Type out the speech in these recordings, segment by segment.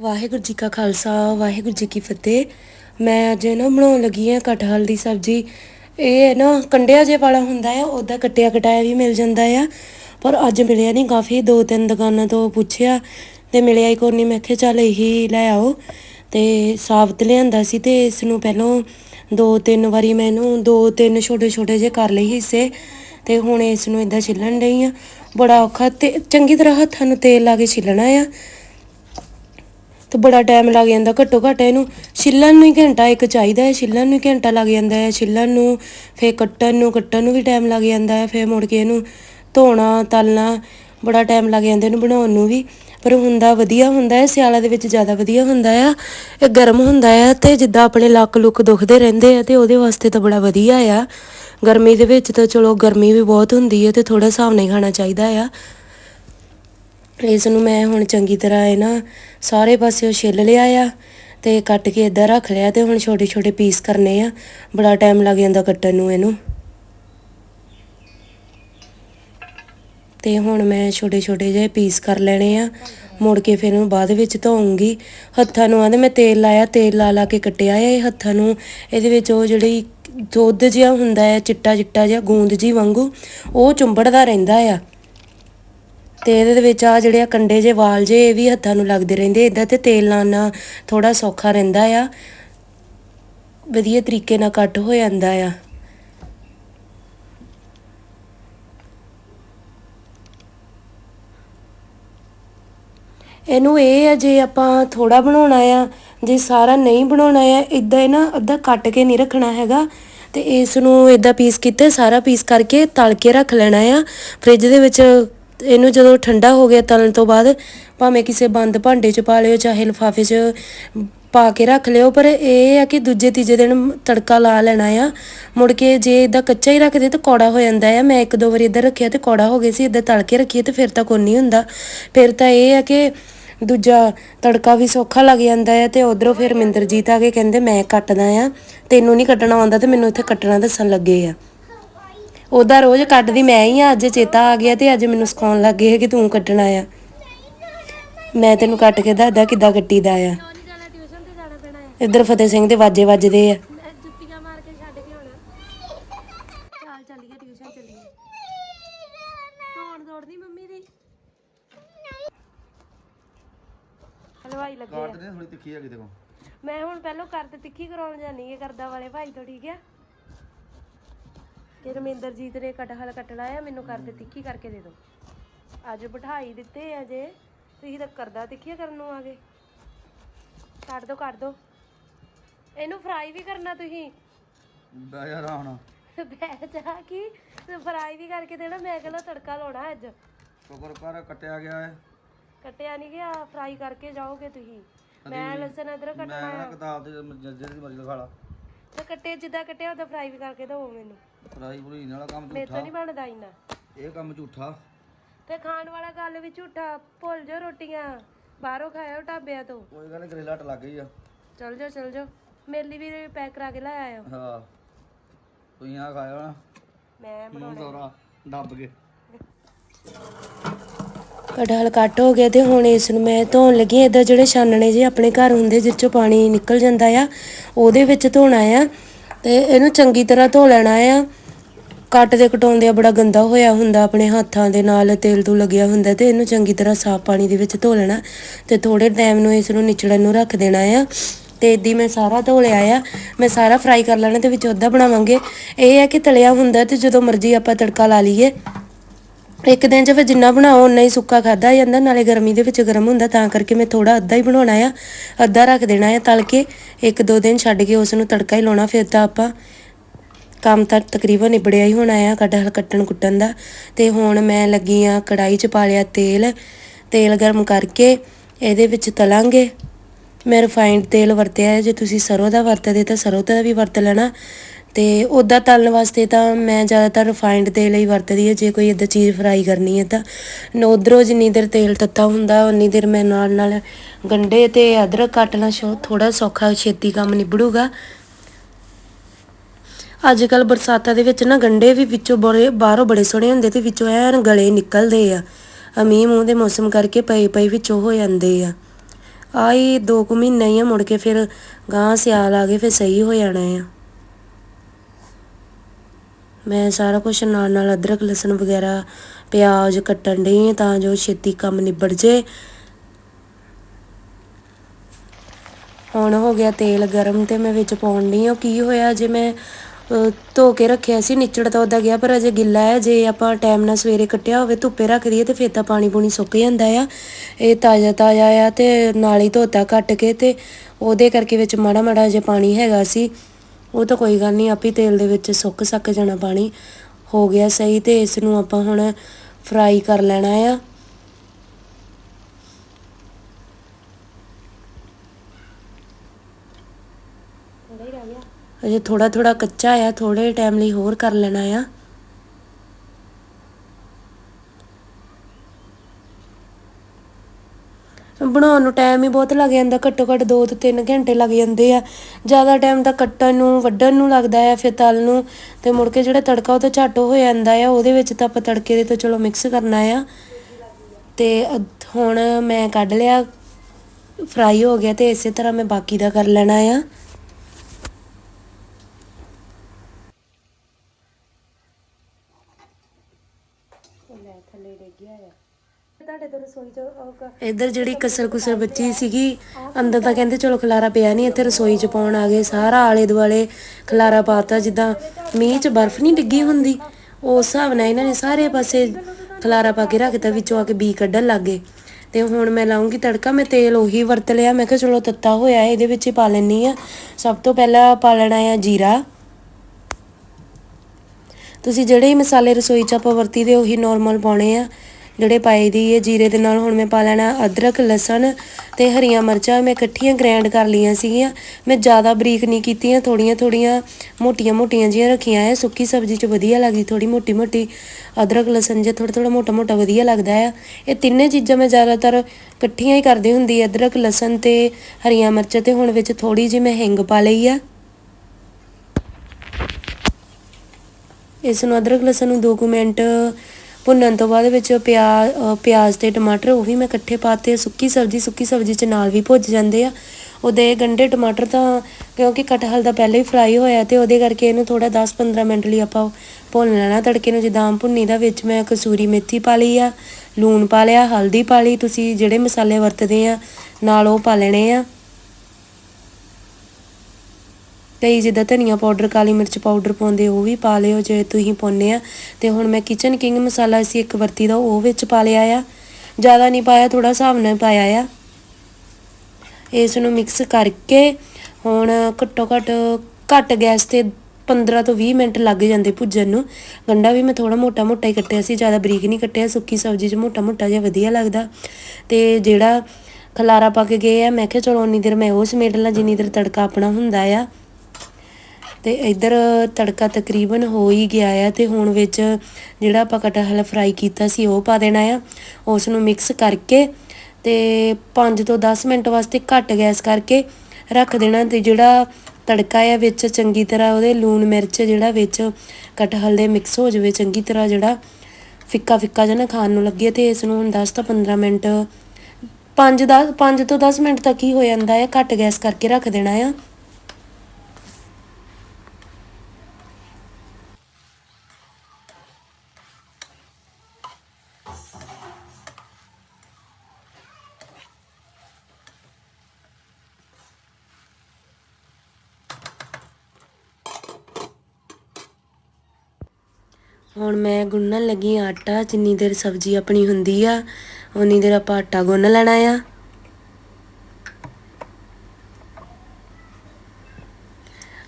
ਵਾਹਿਗੁਰੂ ਜੀ ਕਾ ਖਾਲਸਾ, ਵਾਹਿਗੁਰੂ ਜੀ ਕੀ ਫਤਿਹ। ਮੈਂ ਅੱਜ ਨਾ ਬਣਾਉਣ ਲੱਗੀ ਆ ਕਟਹਲ ਦੀ ਸਬਜ਼ੀ। ਇਹ ਨਾ ਕੰਡਿਆ ਜੇ ਵਾਲਾ ਹੁੰਦਾ ਆ, ਉਹਦਾ ਕੱਟਿਆ ਕਟਾਇਆ ਵੀ ਮਿਲ ਜਾਂਦਾ ਆ। ਪਰ ਅੱਜ ਮਿਲਿਆ ਨਹੀਂ ਕਾਫੀ, ਦੋ ਤਿੰਨ ਦੁਕਾਨਾਂ ਤੋਂ ਪੁੱਛਿਆ ਤੇ ਮਿਲਿਆ ਹੀ ਕੋਈ ਨਹੀਂ ਮੈਂ ਕਿਹਾ ਚੱਲ ਇਹੀ ਲੈ ਆਓ ਤੇ ਸਾਬਤ ਲਿਆਂਦਾ ਸੀ ਤੇ ਇਸ ਨੂੰ ਪਹਿਲਾਂ ਦੋ ਤਿੰਨ ਵਾਰੀ ਮੈਨੂੰ ਦੋ ਤਿੰਨ ਛੋਟੇ ਛੋਟੇ ਜੇ ਕਰ ਲਈ ਹਿੱਸੇ ਤੇ ਹੁਣ ਇਸ ਨੂੰ ਇਦਾਂ ਛਿੱਲਣ ਲਈ ਆ। ਬੜਾ ਔਖਾ ਤੇ ਚੰਗੀ ਤਰ੍ਹਾਂ ਹੱਥਾਂ ਨੂੰ ਤੇਲ ਲਾ ਕੇ ਛਿੱਲਣਾ ਆ। ਤੇ ਬੜਾ ਟਾਈਮ ਲੱਗ ਜਾਂਦਾ, ਘੱਟੋ ਘੱਟ ਇਹਨੂੰ ਛਿੱਲਣ ਨੂੰ ਹੀ ਘੰਟਾ ਇੱਕ ਚਾਹੀਦਾ ਹੈ, ਛਿੱਲਣ ਨੂੰ ਹੀ ਘੰਟਾ ਲੱਗ ਜਾਂਦਾ ਹੈ, ਛਿੱਲਣ ਨੂੰ, ਫੇਰ ਕੱਟਣ ਨੂੰ ਕੱਟਣ ਨੂੰ ਵੀ ਟਾਈਮ ਲੱਗ ਜਾਂਦਾ ਹੈ, ਫੇਰ ਮੁੜ ਕੇ ਇਹਨੂੰ ਧੋਣਾ, ਤਲਣਾ, ਬੜਾ ਟਾਈਮ ਲੱਗ ਜਾਂਦਾ ਇਹਨੂੰ ਬਣਾਉਣ ਨੂੰ ਵੀ। ਪਰ ਹੁੰਦਾ ਵਧੀਆ ਹੁੰਦਾ ਹੈ, ਸਿਆਲਾਂ ਦੇ ਵਿੱਚ ਜ਼ਿਆਦਾ ਵਧੀਆ ਹੁੰਦਾ ਆ, ਇਹ ਗਰਮ ਹੁੰਦਾ ਆ ਤੇ ਜਿੱਦਾਂ ਆਪਣੇ ਲੱਕ ਲੁੱਕ ਦੁਖਦੇ ਰਹਿੰਦੇ ਆ ਤੇ ਉਹਦੇ ਵਾਸਤੇ ਤਾਂ ਬੜਾ ਵਧੀਆ ਆ। ਗਰਮੀ ਦੇ ਵਿੱਚ ਤਾਂ ਚਲੋ ਗਰਮੀ ਵੀ ਬਹੁਤ ਹੁੰਦੀ ਹੈ ਤੇ ਥੋੜਾ ਹਿਸਾਬ ਨਾਲ ਹੀ ਖਾਣਾ ਚਾਹੀਦਾ ਆ। ਇਸ ਨੂੰ ਮੈਂ ਹੁਣ ਚੰਗੀ ਤਰ੍ਹਾਂ ਇਹ ਨਾ ਸਾਰੇ ਪਾਸਿਓਂ ਛਿੱਲ ਲਿਆ ਆ ਤੇ ਕੱਟ ਕੇ ਇੱਧਰ ਰੱਖ ਲਿਆ ਤੇ ਹੁਣ ਛੋਟੇ ਛੋਟੇ ਪੀਸ ਕਰਨੇ ਆ। ਬੜਾ ਟਾਈਮ ਲੱਗ ਜਾਂਦਾ ਕੱਟਣ ਨੂੰ ਇਹਨੂੰ। ਤੇ ਹੁਣ ਮੈਂ ਛੋਟੇ ਛੋਟੇ ਜਿਹੇ ਪੀਸ ਕਰ ਲੈਣੇ ਆ। ਮੁੜ ਕੇ ਫਿਰ ਉਹਨੂੰ ਬਾਅਦ ਵਿੱਚ ਧੋਉਂਗੀ ਹੱਥਾਂ ਨੂੰ ਆਂਦੇ ਮੈਂ ਤੇਲ ਲਾਇਆ, ਤੇਲ ਲਾ ਲਾ ਕੇ ਕੱਟਿਆ ਆ ਇਹ ਹੱਥਾਂ ਨੂੰ। ਇਹਦੇ ਵਿੱਚ ਉਹ ਜਿਹੜੀ ਦੁੱਧ ਜਿਹਾ ਹੁੰਦਾ ਹੈ ਚਿੱਟਾ ਚਿੱਟਾ ਜਿਹਾ, ਗੂੰਦ ਜੀ ਵਾਂਗੂ, ਉਹ ਚੁੰਬੜਦਾ ਰਹਿੰਦਾ ਆ। ਤੇ ਇਹਦੇ ਵਿੱਚ ਆ ਜਿਹੜੇ ਆ ਕੰਡੇ ਜੇ ਵਾਲ ਜੇ, ਇਹ ਵੀ ਹੱਥਾਂ ਨੂੰ ਲੱਗਦੇ ਰਹਿੰਦੇ ਇਦਾਂ ਤੇ ਤੇਲ ਨਾਲ ਨਾ ਥੋੜਾ ਸੌਖਾ ਰਹਿੰਦਾ ਆ। ਵਧੀਆ ਤਰੀਕੇ ਨਾਲ ਕੱਟ ਹੋ ਜਾਂਦਾ ਆ। ਇਹਨੂੰ ਇਹ ਆ ਜੇ ਆਪਾਂ ਥੋੜਾ ਬਣਾਉਣਾ ਆ, ਜੇ ਸਾਰਾ ਨਹੀਂ ਬਣਾਉਣਾ ਆ ਇਦਾਂ ਇਹ ਨਾ ਅੱਧਾ ਕੱਟ ਕੇ ਨਹੀਂ ਰੱਖਣਾ ਹੈਗਾ। ਤੇ ਇਸ ਨੂੰ ਇਦਾਂ ਪੀਸ ਕੀਤੇ, ਸਾਰਾ ਪੀਸ ਕਰਕੇ ਤਲ ਕੇ ਰੱਖ ਲੈਣਾ ਆ। ਫ੍ਰਿਜ ਦੇ ਵਿੱਚ ਇਹਨੂੰ ਜਦੋਂ ਠੰਡਾ ਹੋ ਗਿਆ ਤਲਣ ਤੋਂ ਬਾਅਦ ਭਾਵੇਂ ਕਿਸੇ ਬੰਦ ਭਾਂਡੇ 'ਚ ਪਾ ਲਿਓ ਚਾਹੇ ਲਿਫਾਫੇ 'ਚ ਪਾ ਕੇ ਰੱਖ ਲਿਓ, ਪਰ ਇਹ ਆ ਕਿ ਦੂਜੇ ਤੀਜੇ ਦਿਨ ਤੜਕਾ ਲਾ ਲੈਣਾ ਆ। ਮੁੜ ਕੇ ਜੇ ਇਦਾਂ ਕੱਚਾ ਹੀ ਰੱਖਦੇ ਤਾਂ ਕੌੜਾ ਹੋ ਜਾਂਦਾ ਆ। ਮੈਂ ਇੱਕ ਦੋ ਵਾਰੀ ਇਦਾਂ ਰੱਖਿਆ ਤੇ ਕੌੜਾ ਹੋ ਗਿਆ ਸੀ ਇਦਾਂ ਤਲ ਕੇ ਰੱਖੀਏ ਤੇ ਫਿਰ ਤਾਂ ਕੋਈ ਨਹੀਂ ਹੁੰਦਾ। ਫਿਰ ਤਾਂ ਇਹ ਆ ਕਿ ਦੂਜਾ ਤੜਕਾ ਵੀ ਸੌਖਾ ਲੱਗ ਜਾਂਦਾ ਹੈ ਤੇ ਉਧਰੋਂ ਫਿਰ ਮਿੰਦਰਜੀਤ ਆ ਕੇ ਕਹਿੰਦੇ ਮੈਂ ਕੱਟਦਾ ਆ, ਤੈਨੂੰ ਨਹੀਂ ਕੱਟਣਾ ਆਉਂਦਾ ਤੇ ਮੈਨੂੰ ਇੱਥੇ ਕੱਟਣਾ ਦੱਸਣ ਲੱਗੇ ਆ। ਉਹਦਾ ਰੋਜ਼ ਕੱਟਦੀ ਮੈਂ ਹੀ ਆ ਅੱਜ ਚੇਤਾ ਆ ਗਿਆ ਤੇ ਅੱਜ ਮੈਨੂੰ ਸਿਖਾਉਣ ਲੱਗ ਗਏ ਕਿ ਤੂੰ ਕੱਟਣਾ ਆ ਮੈਂ ਤੈਨੂੰ ਕੱਟ ਕੇ ਦੱਸਦਾ ਕਿੱਦਾਂ ਕੱਟੀਦਾ ਆ। ਇੱਧਰ ਫਤਿਹ ਸਿੰਘ ਦੇ ਵਾਜੇ ਵੱਜਦੇ ਆ। ਮੈਂ ਜੁੱਤੀਆਂ ਮਾਰ ਕੇ ਛੱਡ ਕੇ ਆਉਣਾ ਚੱਲ ਚੱਲੀਏ ਟਿਊਸ਼ਨ ਚੱਲੀਏ। ਧੋਣ ਦੌੜਦੀ ਮੰਮੀ ਦੀ। ਹਲਵਾਈ ਲੱਗੇ ਆ। ਕਾਟ ਦੇ ਥੋੜੀ ਤਿੱਖੀ ਹੈਗੀ ਦੇਖੋ ਮੈਂ ਹੁਣ ਪਹਿਲਾਂ ਤੇ ਤਿੱਖੀ ਕਰਾਉਣ ਜਾਣੀ ਹੈ ਕਰਦਾ ਵਾਲੇ ਭਾਈ ਤੋਂ ਠੀਕ ਹੈ ਕਿ ਰਮਿੰਦਰਜੀਤ ਨੇ ਕਟਹਲ ਕੱਟਣਾ ਆ ਮੈਨੂੰ ਕਰ ਤੇ ਤਿੱਖੀ ਕਰਕੇ ਦੇ ਦਿਓ ਅੱਜ ਬਿਠਾਈ ਦਿੱਤੇ ਆ ਜੇ ਤੁਸੀਂ ਤਾਂ ਕਰਦਾ ਤਿੱਖੀ ਕਰਨ ਨੂੰ ਆ ਗਏ। ਕੱਟ ਦੋ ਕੱਟ ਦੋ। ਇਹਨੂੰ ਫਰਾਈ ਵੀ ਕਰਨਾ ਤੁਸੀਂ। ਬੈ ਯਾਰ ਹੁਣ। ਬੈ ਜਾ ਕੀ ਫਰਾਈ ਵੀ ਕਰਕੇ ਦੇਣਾ ਮੈਂ ਕਹਿੰਦਾ ਤੜਕਾ ਲਾਉਣਾ ਅੱਜ। ਸ਼ੁਕਰ ਕਰ ਕੱਟਿਆ ਗਿਆ ਹੈ ਕੱਟਿਆ ਨਹੀਂ ਗਿਆ ਫਰਾਈ ਕਰਕੇ ਜਾਓਗੇ ਤੁਸੀਂ। ਮੈਂ ਲਸਣ ਅਦਰਕ ਮੈਂ ਕੱਟਣਾ ਆ। ਕਿਤਾਬ ਤੇ ਜਿਹੜੀ ਮਰਜ਼ੀ ਲਿਖਾ ਲਾ। ਤੇ ਕੱਟੇ ਜਿੱਦਾਂ ਕੱਟਿਆ ਉਹਦਾ ਫਰਾਈ ਵੀ ਕਰਕੇ ਦਿਓ ਮੈਨੂੰ। ਫਰਾਈ ਫਰੂਈ ਵਾਲਾ ਕੰਮ ਮੇਰੇ ਝੂਠਾ। ਤੋਂ ਨਹੀਂ ਬਣਦਾ ਇੰਨਾ। ਇਹ ਕੰਮ ਝੂਠਾ। ਤੇ ਖਾਣ ਵਾਲਾ ਗੱਲ ਵੀ ਝੂਠਾ। ਭੁੱਲ ਜਾਓ ਰੋਟੀਆਂ। ਬਾਹਰੋਂ ਖਾਇਓ ਢਾਬਿਆਂ ਤੋਂ। ਕੋਈ ਗੱਲ ਨੀ, ਗਰੇਲਾ ਟ ਲੱਗ ਗਈ ਆ। ਚਲ ਜਾਓ ਚਲ ਜਾਓ। ਮੇਰੇ ਲਈ ਵੀ ਪੈਕ ਕਰਾ ਕੇ ਲੈ ਆਇਓ। ਹਾਂ। ਤੁਸੀਂ ਆ ਖਾਇਓ ਨਾ। ਮੈਂ ਮੂੰਹ ਸੌਰਾ ਦੱਬ ਕੇ। ਕਟਹਲ ਕੱਟ ਹੋ ਗਿਆ ਤੇ ਹੁਣ ਇਸ ਨੂੰ ਮੈਂ ਧੋਣ ਲੱਗੀ ਇਦਾਂ ਜਿਹੜੇ ਛਾਨਣੇ ਜੇ ਆਪਣੇ ਘਰ ਹੁੰਦੇ ਜਿਸ ਚੋਂ ਪਾਣੀ ਨਿਕਲ ਜਾਂਦਾ ਆ ਉਹਦੇ ਵਿੱਚ ਧੋਣਾ ਆ। ਤੇ ਇਹਨੂੰ ਚੰਗੀ ਤਰ੍ਹਾਂ ਧੋ ਲੈਣਾ ਆ। ਕੱਟ ਦੇ ਕਟਾਉਂਦੇ ਆ ਬੜਾ ਗੰਦਾ ਹੋਇਆ ਹੁੰਦਾ ਆਪਣੇ ਹੱਥਾਂ ਦੇ ਨਾਲ, ਤੇਲ ਤੋਂ ਲੱਗਿਆ ਹੁੰਦਾ ਤੇ ਇਹਨੂੰ ਚੰਗੀ ਤਰ੍ਹਾਂ ਸਾਫ਼ ਪਾਣੀ ਦੇ ਵਿੱਚ ਧੋ ਲੈਣਾ ਤੇ ਥੋੜੇ ਟਾਈਮ ਨੂੰ ਇਸ ਨੂੰ ਨਿਚੜਨ ਨੂੰ ਰੱਖ ਦੇਣਾ ਆ। ਤੇ ਇਦੀ ਮੈਂ ਸਾਰਾ ਧੋ ਲਿਆ ਆ। ਮੈਂ ਸਾਰਾ ਫਰਾਈ ਕਰ ਲੈਣਾ ਤੇ ਵਿੱਚ ਉਹਦਾ ਬਣਾਵਾਂਗੇ। ਇਹ ਹੈ ਕਿ ਤਲਿਆ ਹੁੰਦਾ ਤੇ ਜਦੋਂ ਮਰਜ਼ੀ ਆਪਾਂ ਤੜਕਾ ਲਾ ਲਈਏ। ਇੱਕ ਦਿਨ 'ਚ ਫਿਰ ਜਿੰਨਾ ਬਣਾਓ ਉਨਾ ਹੀ ਸੁੱਕਾ ਖਾਦਾ ਜਾਂਦਾ, ਨਾਲੇ ਗਰਮੀ ਦੇ ਵਿੱਚ ਗਰਮ ਹੁੰਦਾ, ਤਾਂ ਕਰਕੇ ਮੈਂ ਥੋੜਾ ਅੱਧਾ ਹੀ ਬਣਾਉਣਾ ਆ, ਅੱਧਾ ਰੱਖ ਦੇਣਾ ਆ ਤਲ ਕੇ ਇੱਕ ਦੋ ਦਿਨ ਛੱਡ ਕੇ ਉਸ ਨੂੰ ਤੜਕਾ ਹੀ ਲਾਉਣਾ, ਫਿਰ ਤਾਂ ਆਪਾਂ ਕੰਮ ਤਾਂ ਤਕਰੀਬਨ ਨਿਬੜਿਆ ਹੀ ਹੋਣਾ ਆ ਕਟਹਲ ਕੱਟਣ ਕੁੱਟਣ ਦਾ। ਤੇ ਹੁਣ ਮੈਂ ਲੱਗੀ ਆ ਕੜਾਈ 'ਚ ਪਾ ਲਿਆ ਤੇਲ ਤੇਲ ਗਰਮ ਕਰਕੇ ਇਹਦੇ ਵਿੱਚ ਤਲਾਂਗੇ। ਮੈਂ ਰਿਫਾਈਨਡ ਤੇਲ ਵਰਤਿਆ ਹੈ, ਜੇ ਤੁਸੀਂ ਸਰੋਂ ਦਾ ਵਰਤਦੇ ਤਾਂ ਸਰੋਂ ਦਾ ਵੀ ਵਰਤ ਲੈਣਾ ਤੇ ਉਦਾਂ ਤਲਣ ਵਾਸਤੇ ਤਾਂ ਮੈਂ ਜ਼ਿਆਦਾਤਰ ਰਿਫਾਈਨਡ ਤੇਲ ਹੀ ਵਰਤਦੀ ਹੈ। ਜੇ ਕੋਈ ਇਦਾਂ ਚੀਜ਼ ਫਰਾਈ ਕਰਨੀ ਹੈ ਤਾਂ ਉਧਰੋਂ ਜਿੰਨੀ ਦੇਰ ਤੇਲ ਤੱਤਾ ਹੁੰਦਾ, ਉਨੀ ਦੇਰ ਮੈਂ ਨਾਲ ਨਾਲ ਗੰਡੇ ਤੇ ਅਦਰਕ ਕੱਟਣਾ ਥੋੜਾ ਸੌਖਾ ਛੇਤੀ ਕੰਮ ਨਿਬੜੂਗਾ। ਅੱਜ ਕੱਲ ਬਰਸਾਤਾਂ ਦੇ ਵਿੱਚ ਨਾ ਗੰਡੇ ਵੀ ਵਿੱਚੋਂ ਬੜੇ ਬਾਹਰੋਂ ਬੜੇ ਸੋਹਣੇ ਹੁੰਦੇ ਤੇ ਵਿੱਚੋਂ ਐਨ ਗਲੇ ਨਿਕਲਦੇ ਆ। ਆ ਮੀਂਹ ਮੂੰਹ ਦੇ ਮੌਸਮ ਕਰਕੇ ਪਏ ਪਏ ਵਿੱਚੋਂ ਹੋ ਜਾਂਦੇ ਆ। ਆਈ ਦੋ ਕੁ ਮਹੀਨੇ ਹੀ ਆ, ਮੁੜ ਕੇ ਫਿਰ ਗਾਂ ਸਿਆਲ ਆ ਗਏ, ਫਿਰ ਸਹੀ ਹੋ ਜਾਣਾ ਆ। ਮੈਂ ਸਾਰਾ ਕੁਝ ਨਾਲ ਨਾਲ ਅਦਰਕ, ਲਸਣ ਵਗੈਰਾ, ਪਿਆਜ਼ ਕੱਟਣ ਡਈ ਤਾਂ ਜੋ ਛੇਤੀ ਕੰਮ ਨਿਬੜ ਜੇ। ਹੁਣ ਹੋ ਗਿਆ ਤੇਲ ਗਰਮ ਤੇ ਮੈਂ ਵਿੱਚ ਪਾਉਣ ਡਈ ਆ। ਕੀ ਹੋਇਆ, ਜੇ ਮੈਂ ਧੋ ਕੇ ਰੱਖਿਆ ਸੀ, ਨਿਚੜ ਤਾਂ ਉਹਦਾ ਗਿਆ, ਪਰ ਅਜੇ ਗਿੱਲਾ ਹੈ। ਜੇ ਆਪਾਂ ਟਾਈਮ ਨਾਲ ਸਵੇਰੇ ਕੱਟਿਆ ਹੋਵੇ, ਧੁੱਪੇ ਰੱਖ ਦਈਏ ਤੇ ਫਿਰ ਤਾਂ ਪਾਣੀ ਪੂਣੀ ਸੁੱਕ ਜਾਂਦਾ ਆ। ਇਹ ਤਾਜ਼ਾ ਤਾਜ਼ਾ ਆ ਤੇ ਨਾਲ ਹੀ ਧੋਤਾ ਕੱਟ ਕੇ ਤੇ ਉਹਦੇ ਕਰਕੇ ਵਿੱਚ ਮਾੜਾ ਮਾੜਾ ਜੇ ਪਾਣੀ ਹੈਗਾ ਸੀ। ਉਹ ਤਾਂ ਕੋਈ ਗੱਲ ਨਹੀਂ ਆਪੇ ਤੇਲ ਦੇ ਵਿੱਚ ਸੁੱਕ ਸੱਕ ਜਾਣਾ ਪਾਣੀ ਹੋ ਗਿਆ ਸਹੀ ਤੇ ਇਸ ਨੂੰ ਆਪਾਂ ਹੁਣ ਫਰਾਈ ਕਰ ਲੈਣਾ ਆ। ਅਜੇ ਥੋੜਾ ਥੋੜਾ ਕੱਚਾ ਆ ਥੋੜੇ ਟਾਈਮ ਲਈ ਹੋਰ ਕਰ ਲੈਣਾ ਆ। ਬਣਾਉਣ ਨੂੰ ਟਾਈਮ ਹੀ ਬਹੁਤ ਲੱਗ ਜਾਂਦਾ, ਘੱਟੋ ਘੱਟ 2 ਤੋਂ 3 ਘੰਟੇ ਲੱਗ ਜਾਂਦੇ ਆ। ਜ਼ਿਆਦਾ ਟਾਈਮ ਤਾਂ ਕੱਟਣ ਨੂੰ, ਵੱਢਣ ਨੂੰ ਲੱਗਦਾ ਆ ਫਿਰ ਤਲ ਨੂੰ ਤੇ ਮੁੜ ਕੇ ਜਿਹੜਾ ਤੜਕਾ ਉਹ ਤਾਂ ਝੱਟ ਹੋ ਜਾਂਦਾ ਆ, ਉਹਦੇ ਵਿੱਚ ਤਾਂ ਆਪਾਂ ਤੜਕੇ ਦੇ ਤਾਂ ਚਲੋ ਮਿਕਸ ਕਰਨਾ ਆ। ਤੇ ਹੁਣ ਮੈਂ ਕੱਢ ਲਿਆ ਫਰਾਈ ਹੋ ਗਿਆ ਤੇ ਇਸੇ ਤਰ੍ਹਾਂ ਮੈਂ ਬਾਕੀ ਦਾ ਕਰ ਲੈਣਾ ਆ ਉਹ ਲੈ ਥੱਲੇ ਡਿੱਗ ਗਿਆ ਆ ਤੁਹਾਡੇ ਤੋਂ ਰਸੋਈ ਚ ਉਹ ਕ- ਇੱਧਰ ਜਿਹੜੀ ਕਸਰ ਕੁਸਰ ਬੱਚੀ ਸੀਗੀ ਅੰਦਰ ਤਾਂ ਕਹਿੰਦੇ ਚਲੋ ਖਲਾਰਾ ਪਿਆ ਨਹੀਂ ਇੱਥੇ ਰਸੋਈ 'ਚ ਪਾਉਣ ਆ ਗਏ ਸਾਰਾ ਆਲੇ ਦੁਆਲੇ ਖਲਾਰਾ ਪਾਤਾ ਜਿੱਦਾਂ ਮੀਂਹ 'ਚ ਬਰਫ਼ ਨਹੀਂ ਡਿੱਗੀ ਹੁੰਦੀ। ਉਸ ਹਿਸਾਬ ਨਾਲ ਇਹਨਾਂ ਨੇ ਸਾਰੇ ਪਾਸੇ ਖਲਾਰਾ ਪਾ ਕੇ ਰੱਖਤਾ ਵਿੱਚੋਂ ਆ ਕੇ ਬੀ ਕੱਢਣ ਲੱਗ ਗਏ। ਤੇ ਹੁਣ ਮੈਂ ਲਾਉਂਗੀ ਤੜਕਾ ਮੈਂ ਤੇਲ ਉਹੀ ਵਰਤ ਲਿਆ ਮੈਂ ਕਿਹਾ ਚਲੋ ਤੱਤਾ ਹੋਇਆ ਹੈ, ਇਹਦੇ ਵਿੱਚ ਹੀ ਪਾ ਲੈਣੀ ਆ ਸਭ ਤੋਂ ਪਹਿਲਾਂ ਪਾ ਲੈਣਾ ਆ ਜੀਰਾ। ਤੁਸੀਂ ਜਿਹੜੇ ਮਸਾਲੇ ਰਸੋਈ 'ਚ ਆਪਾਂ ਵਰਤੀ ਦੇ ਉਹੀ ਨਾਰਮਲ ਪਾਉਣੇ ਆ। ਜਿਹੜੇ ਪਾਏ ਦੀ ਹੈ ਜੀਰੇ ਦੇ ਨਾਲ ਹੁਣ ਮੈਂ ਪਾ ਲੈਣਾ ਅਦਰਕ, ਲਸਣ ਤੇ ਹਰੀਆਂ ਮਿਰਚਾਂ। ਮੈਂ ਇਕੱਠੀਆਂ ਗ੍ਰਾਈਂਡ ਕਰ ਲਈਆਂ ਸੀਗੀਆਂ। ਮੈਂ ਜ਼ਿਆਦਾ ਬਰੀਕ ਨਹੀਂ ਕੀਤੀਆਂ ਥੋੜੀਆਂ ਥੋੜੀਆਂ ਮੋਟੀਆਂ ਮੋਟੀਆਂ ਜਿਹੀਆਂ ਰੱਖੀਆਂ ਆ ਸੁੱਕੀ ਸਬਜ਼ੀ 'ਚ ਵਧੀਆ ਲੱਗਦੀ ਥੋੜੀ ਮੋਟੀ ਮੋਟੀ। ਅਦਰਕ, ਲਸਣ ਜੇ ਥੋੜਾ ਥੋੜਾ ਮੋਟਾ ਮੋਟਾ ਵਧੀਆ ਲੱਗਦਾ ਆ। ਇਹ ਤਿੰਨੇ ਚੀਜ਼ਾਂ ਮੈਂ ਜ਼ਿਆਦਾਤਰ ਇਕੱਠੀਆਂ ਹੀ ਕਰਦੀ ਹੁੰਦੀ ਅਦਰਕ, ਲਸਣ ਤੇ ਹਰੀਆਂ ਮਿਰਚਾਂ ਤੇ ਹੁਣ ਵਿੱਚ ਥੋੜੀ ਜਿਹੀ ਮੈਂ ਹਿੰਗ ਪਾ ਲਈ ਆ। ਇਸ ਨੂੰ ਅਦਰਕ, ਲਸਣ ਨੂੰ 2 ਮਿੰਟ ਭੁੰਨਣ ਤੋਂ ਬਾਅਦ ਵਿੱਚ ਪਿਆਜ਼ ਪਿਆਜ਼ ਤੇ ਟਮਾਟਰ ਉਹ ਵੀ ਮੈਂ ਇਕੱਠੇ ਪਾਤੇ ਸੁੱਕੀ ਸਬਜ਼ੀ ਸੁੱਕੀ ਸਬਜ਼ੀ ਚ ਨਾਲ ਵੀ ਭੁੱਜ ਜਾਂਦੇ ਆ। ਉਹਦੇ ਗੰਡੇ ਟਮਾਟਰ ਤਾਂ ਕਿਉਂਕਿ ਕਟਹਲ ਦਾ ਪਹਿਲਾਂ ਹੀ ਫਰਾਈ ਹੋਇਆ ਤੇ ਉਹਦੇ ਕਰਕੇ ਇਹਨੂੰ ਥੋੜਾ 10-15 ਮਿੰਟ ਲਈ ਆਪਾਂ ਭੁੰਨ ਲੈਣਾ ਤੜਕੇ ਨੂੰ, ਜਿੱਦਾਂ ਆਮ ਭੁੰਨੀ ਦਾ ਵਿੱਚ ਮੈਂ ਕਸੂਰੀ ਮੇਥੀ ਪਾ ਲਈ ਆ, ਲੂਣ ਪਾ ਲਿਆ, ਹਲਦੀ ਪਾ ਲਈ, ਤੁਸੀਂ ਜਿਹੜੇ ਮਸਾਲੇ ਵਰਤਦੇ ਆ, ਨਾਲ ਉਹ ਪਾ ਲੈਣੇ ਆ। ਕਈ ਜਿੱਦਾਂ ਧਨੀਆ ਪਾਊਡਰ, ਕਾਲੀ ਮਿਰਚ ਪਾਊਡਰ ਪਾਉਂਦੇ, ਉਹ ਵੀ ਪਾ ਲਿਓ ਜੇ ਤੁਸੀਂ ਪਾਉਂਦੇ ਆ। ਤੇ ਹੁਣ ਮੈਂ ਕਿਚਨ ਕਿੰਗ ਮਸਾਲਾ ਸੀ ਇੱਕ ਵਰਤੀ ਦਾ, ਉਹ ਵਿੱਚ ਪਾ ਲਿਆ ਆ। ਜ਼ਿਆਦਾ ਨਹੀਂ ਪਾਇਆ ਥੋੜਾ ਹਿਸਾਬ ਨਾਲ ਪਾਇਆ ਆ। ਇਸ ਨੂੰ ਮਿਕਸ ਕਰਕੇ ਹੁਣ ਘੱਟੋ ਘੱਟ ਘੱਟ ਗੈਸ ਤੇ 15 ਤੋਂ 20 ਮਿੰਟ ਲੱਗ ਜਾਂਦੇ ਭੁੱਜਣ ਨੂੰ। ਗੰਡਾ ਵੀ ਮੈਂ ਥੋੜਾ ਮੋਟਾ ਮੋਟਾ ਹੀ ਕੱਟਿਆ ਸੀ, ਜ਼ਿਆਦਾ ਬਰੀਕ ਨਹੀਂ ਕੱਟਿਆ, ਸੁੱਕੀ ਸਬਜ਼ੀ 'ਚ ਮੋਟਾ ਮੋਟਾ ਜਿਹਾ ਵਧੀਆ ਲੱਗਦਾ। ਤੇ ਜਿਹੜਾ ਖਲਾਰਾ ਪਾ ਕੇ ਗਏ ਆ, ਮੈਂ ਕਿਹਾ ਚਲੋ ਉਨੀ ਦੇਰ ਮੈਂ ਉਹ ਸਮੇਟ ਲਾਂ, ਜਿੰਨੀ ਦੇਰ ਤੜਕਾ ਆਪਣਾ ਹੁੰਦਾ ਆ। ਤੇ ਇੱਧਰ ਤੜਕਾ ਤਕਰੀਬਨ ਹੋ ਹੀ ਗਿਆ ਆ ਤੇ ਹੁਣ ਵਿੱਚ ਜਿਹੜਾ ਆਪਾਂ ਕਟਹਲ ਫਰਾਈ ਕੀਤਾ ਸੀ ਉਹ ਪਾ ਦੇਣਾ ਆ। ਉਸ ਨੂੰ ਮਿਕਸ ਕਰਕੇ ਤੇ 5 ਤੋਂ 10 ਮਿੰਟ ਵਾਸਤੇ ਘੱਟ ਗੈਸ ਕਰਕੇ ਰੱਖ ਦੇਣਾ ਤੇ ਜਿਹੜਾ ਤੜਕਾ ਆ ਵਿੱਚ ਚੰਗੀ ਤਰ੍ਹਾਂ ਉਹਦੇ ਲੂਣ ਮਿਰਚ ਜਿਹੜਾ ਵਿੱਚ ਕਟਹਲ ਦੇ ਮਿਕਸ ਹੋ ਜਾਵੇ, ਚੰਗੀ ਤਰ੍ਹਾਂ ਜਿਹੜਾ ਫਿੱਕਾ ਫਿੱਕਾ ਜਿਹਾ ਨਾ ਖਾਣ ਨੂੰ ਲੱਗੇ ਤੇ ਇਸ ਨੂੰ ਹੁਣ 10 ਤੋਂ 15 ਮਿੰਟ 5 10 5 ਤੋਂ 10 ਮਿੰਟ ਤੱਕ ਹੀ ਹੋ ਜਾਂਦਾ ਹੈ ਘੱਟ ਗੈਸ ਕਰਕੇ ਰੱਖ ਦੇਣਾ ਆ। ਹੁਣ ਮੈਂ ਗੁੰਨਣ ਲੱਗੀ ਆਂ ਆਟਾ, ਜਿੰਨੀ ਦੇਰ ਸਬਜ਼ੀ ਆਪਣੀ ਹੁੰਦੀ ਆ ਉਨੀ ਦੇਰ ਆਪਾਂ ਆਟਾ ਗੁੰਨ ਲੈਣਾ ਆ।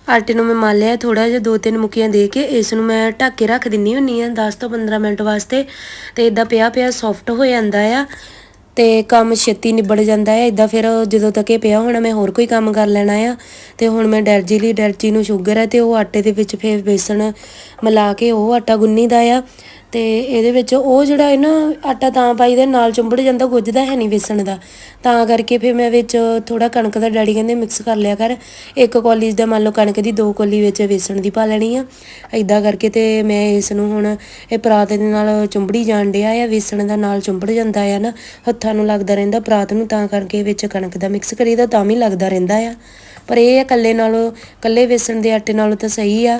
ਆਟੇ ਨੂੰ ਮੈਂ ਮਲ ਲਿਆ ਥੋੜਾ ਜਿਹਾ ਦੋ ਤਿੰਨ ਮੁੱਕੀਆਂ ਦੇ ਕੇ ਇਸ ਨੂੰ ਮੈਂ ਢੱਕ ਕੇ ਰੱਖ ਦਿੰਨੀ ਹੁੰਨੀ ਆ 10 ਤੋਂ 15 ਮਿੰਟ ਵਾਸਤੇ ਤੇ ਇਦਾਂ ਪਿਆ ਪਿਆ ਸੌਫਟ ਹੋ ਜਾਂਦਾ ਆ। ਤੇ ਕੰਮ ਛੇਤੀ ਨਿਬੜ ਜਾਂਦਾ ਹੈ। ਇਦਾਂ ਫਿਰ ਜਦੋਂ ਤੱਕ ਇਹ ਪਿਆ ਹੋਣਾ, ਮੈਂ ਹੋਰ ਕੋਈ ਕੰਮ ਕਰ ਲੈਣਾ ਆ। ਤੇ ਹੁਣ ਮੈਂ ਡੈਲਚੀ ਲਈ, ਡੈਲਚੀ ਨੂੰ ਸ਼ੂਗਰ ਹੈ ਤੇ ਉਹ ਆਟੇ ਦੇ ਵਿੱਚ ਫਿਰ ਬੇਸਣ ਮਿਲਾ ਕੇ ਉਹ ਆਟਾ ਗੁੰਨੀ ਦਾ ਆ। ਤੇ ਇਹਦੇ ਵਿੱਚ ਉਹ ਜਿਹੜਾ ਹੈ ਨਾ ਆਟਾ ਤਾਂ ਪਾਈਦਾ ਨਾਲ ਚੁੰਬੜ ਜਾਂਦਾ, ਗੁੱਝਦਾ ਹੈ ਨਹੀਂ ਵੇਸਣ ਦਾ। ਤਾਂ ਕਰਕੇ ਫਿਰ ਮੈਂ ਵਿੱਚ ਥੋੜਾ ਕਣਕ ਦਾ ਡੈਡੀ ਕਹਿੰਦੇ ਮਿਕਸ ਕਰ ਲਿਆ ਕਰ। ਇੱਕ ਕੌਲੀ ਦਾ ਮੰਨ ਲਓ ਕਣਕ ਦੀ, ਦੋ ਕੌਲੀ ਵਿੱਚ ਵੇਸਣ ਦੀ ਪਾ ਲੈਣੀ ਆ। ਐਦਾਂ ਕਰਕੇ ਤੇ ਮੈਂ ਇਸ ਨੂੰ ਹੁਣ ਇਹ ਪਰਾਤ ਦੇ ਨਾਲ ਚੁੰਬੜੀ ਜਾਣ ਡਿਆ ਆ, ਵੇਸਣ ਦਾ ਨਾਲ ਚੁੰਬੜ ਜਾਂਦਾ ਆ ਨਾ, ਹੱਥਾਂ ਨੂੰ ਲੱਗਦਾ ਰਹਿੰਦਾ ਪਰਾਤ ਨੂੰ, ਤਾਂ ਕਰਕੇ ਵਿੱਚ ਕਣਕ ਦਾ ਮਿਕਸ ਕਰੀਦਾ, ਤਾਂ ਵੀ ਲੱਗਦਾ ਰਹਿੰਦਾ ਆ। ਪਰ ਇਹ ਆ ਕੱਲੇ ਨਾਲੋਂ, ਇਕੱਲੇ ਵੇਸਣ ਦੇ ਆਟੇ ਨਾਲੋਂ ਤਾਂ ਸਹੀ ਆ।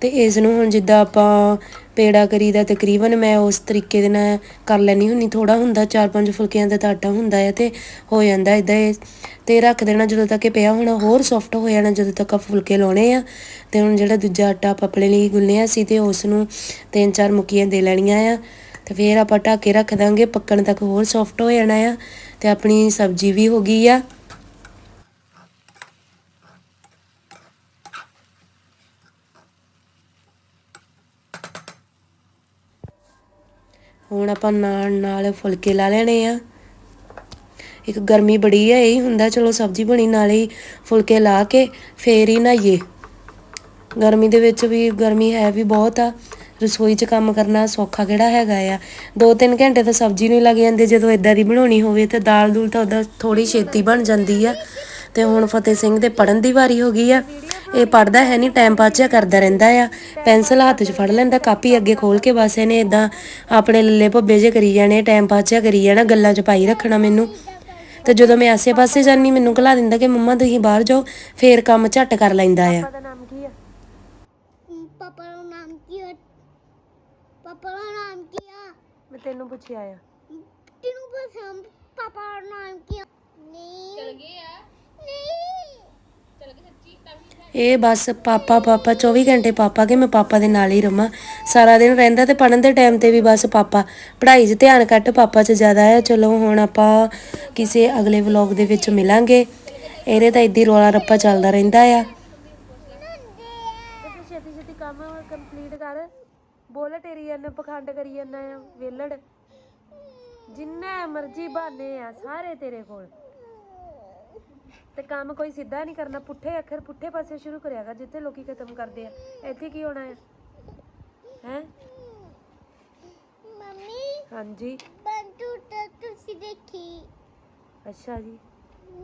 ਤੇ ਇਸ ਨੂੰ ਹੁਣ ਜਿੱਦਾਂ ਆਪਾਂ ਪੇੜਾ ਕਰੀ ਦਾ ਤਕਰੀਬਨ ਮੈਂ ਉਸ ਤਰੀਕੇ ਦੇ ਨਾਲ ਕਰ ਲੈਣੀ ਹੁੰਨੀ ਥੋੜਾ ਹੁੰਦਾ, ਚਾਰ ਪੰਜ ਫੁਲਕਿਆਂ ਦਾ ਤਾਂ ਆਟਾ ਹੁੰਦਾ ਹੈ ਤੇ ਹੋ ਜਾਂਦਾ ਇਦਾਂ ਤੇ ਰੱਖ ਦੇਣਾ ਜਦੋਂ ਤੱਕ ਇਹ ਪਿਆ ਹੋਣਾ, ਹੋਰ ਸੌਫਟ ਹੋ ਜਾਣਾ ਜਦੋਂ ਤੱਕ ਆਪਾਂ ਫੁਲਕੇ ਲਾਉਣੇ ਆ। ਤੇ ਹੁਣ ਜਿਹੜਾ ਦੂਜਾ ਆਟਾ ਆਪਾਂ ਆਪਣੇ ਲਈ ਗੁੰਨਿਆ ਸੀ ਤੇ ਉਸ ਨੂੰ ਤਿੰਨ ਚਾਰ ਮੁੱਕੀਆਂ ਦੇ ਲੈਣੀਆਂ ਆ। ਤੇ ਫਿਰ ਆਪਾਂ ਢੱਕ ਕੇ ਰੱਖ ਦਾਂਗੇ, ਪੱਕਣ ਤੱਕ ਹੋਰ ਸੌਫਟ ਹੋ ਜਾਣਾ ਆ। ਤੇ ਆਪਣੀ ਸਬਜ਼ੀ ਵੀ ਹੋ ਗਈ ਆ। ਹੁਣ ਆਪਾਂ ਨਾਲ ਨਾਲ ਫੁਲਕੇ ਲਾ ਲੈਣੇ ਆ। ਇੱਕ ਗਰਮੀ ਬੜੀ ਆ, ਇਹ ਹੁੰਦਾ, ਚਲੋ ਸਬਜ਼ੀ ਬਣੀ, ਨਾਲੇ ਹੀ ਫੁਲਕੇ ਲਾ ਕੇ ਫੇਰ ਹੀ ਨਹਾਈਏ ਗਰਮੀ ਦੇ ਵਿੱਚ ਵੀ, ਗਰਮੀ ਹੈ ਵੀ ਬਹੁਤ ਆ। ਰਸੋਈ 'ਚ ਕੰਮ ਕਰਨਾ ਸੌਖਾ ਕਿਹੜਾ ਹੈਗਾ ਆ। ਦੋ ਤਿੰਨ ਘੰਟੇ ਤਾਂ ਸਬਜ਼ੀ ਨੂੰ ਹੀ ਲੱਗ ਜਾਂਦੇ, ਜਦੋਂ ਇਦਾਂ ਦੀ ਬਣਾਉਣੀ ਹੋਵੇ ਤੇ ਦਾਲ ਦੂਲ ਤਾਂ ਉਹਦਾ ਥੋੜੀ ਛੇਤੀ ਬਣ ਜਾਂਦੀ ਆ। ਤੇ ਹੁਣ ਫਤਿਹ ਸਿੰਘ ਦੇ ਪੜਨ ਦੀ ਵਾਰੀ ਹੋ ਗਈ ਆ। ਇਹ ਪੜਦਾ ਹੈ ਨਹੀਂ ਟਾਈਮ ਪਾਸ ਜਿਹਾ ਕਰਦਾ ਰਹਿੰਦਾ ਆ। ਪੈਨਸਲ ਹੱਥ 'ਚ ਫੜ ਲੈਂਦਾ ਕਾਪੀ ਅੱਗੇ ਖੋਲ ਕੇ ਬਸ ਇਹਨੇ ਇਦਾਂ ਆਪਣੇ ਲੱਲੇ ਭੱਬੇ ਜੇ ਕਰੀ ਜਾਣੇ ਟਾਈਮ ਪਾਸ ਜਿਹਾ ਕਰੀ ਜਾਣਾ ਗੱਲਾਂ 'ਚ ਪਾਈ ਰੱਖਣਾ ਮੈਨੂੰ। ਤੇ ਜਦੋਂ ਮੈਂ ਆਸੇ-ਪਾਸੇ ਜਾਨੀ ਮੈਨੂੰ ਕਲਾ ਦਿੰਦਾ ਕਿ ਮੰਮਾ ਤੁਸੀਂ ਬਾਹਰ ਜਾਓ ਫੇਰ ਕੰਮ ਝੱਟ ਕਰ ਲੈਂਦਾ ਆ। ਪਾਪਾ ਦਾ ਨਾਮ ਕੀ ਆ? ਪਾਪਾ ਦਾ ਨਾਮ ਕੀ ਹੈ ਪਾਪਾ ਦਾ ਨਾਮ ਕੀ ਆ? ਮੈਂ ਤੈਨੂੰ ਪੁੱਛਿਆ ਆ। ਤੈਨੂੰ ਪਸੰਦ ਪਾਪਾ ਦਾ ਨਾਮ ਕੀ ਆ? ਨਹੀਂ ਇਹ ਬਸ ਪਾਪਾ ਪਾਪਾ 24 ਘੰਟੇ ਪਾਪਾ ਕੇ ਮੈਂ ਪਾਪਾ ਦੇ ਨਾਲ ਹੀ ਰਵਾਂ। ਸਾਰਾ ਦਿਨ ਰਹਿੰਦਾ ਤੇ ਪੜਨ ਦੇ ਟਾਈਮ ਤੇ ਵੀ ਬਸ ਪਾਪਾ। ਪੜ੍ਹਾਈ 'ਚ ਧਿਆਨ ਘੱਟ ਪਾਪਾ 'ਚ ਜ਼ਿਆਦਾ ਹੈ ਚਲੋ ਹੁਣ ਆਪਾਂ ਕਿਸੇ ਅਗਲੇ ਵਲੌਗ ਦੇ ਵਿੱਚ ਮਿਲਾਂਗੇ। ਇਹਦੇ ਤਾਂ ਇੱਦੀ ਰੋਲਾ ਰੱਪਾ ਚੱਲਦਾ ਰਹਿੰਦਾ ਆ। ਤੇ ਤੂੰ ਛੇਤੀ ਛੇਤੀ ਕੰਮ ਕੰਪਲੀਟ ਕਰ। ਬੋਲ ਤੇਰੀ ਜਨ ਪਖੰਡ ਕਰੀ ਜਾਂਦਾ ਆ। ਵੇਲੜ। ਜਿੰਨੇ ਮਰਜ਼ੀ ਬਹਾਨੇ ਆ ਸਾਰੇ ਤੇਰੇ ਕੋਲ। ਤੇ ਕੰਮ ਕੋਈ ਸਿੱਧਾ ਨਹੀਂ ਕਰਨਾ। ਪੁੱਠੇ ਅੱਖਰ ਪੁੱਠੇ ਪਾਸੇ ਸ਼ੁਰੂ ਕਰਿਆ ਕਰ ਜਿੱਥੇ ਲੋਕੀ ਖਤਮ ਕਰਦੇ ਆ। ਇੱਥੇ ਕੀ ਹੋਣਾ ਹੈ ਹੈ? ਮੰਮੀ ਹਾਂਜੀ। ਬੰਟੂ ਤਾਂ ਤੁਸੀਂ ਦੇਖੀ। ਅੱਛਾ ਜੀ।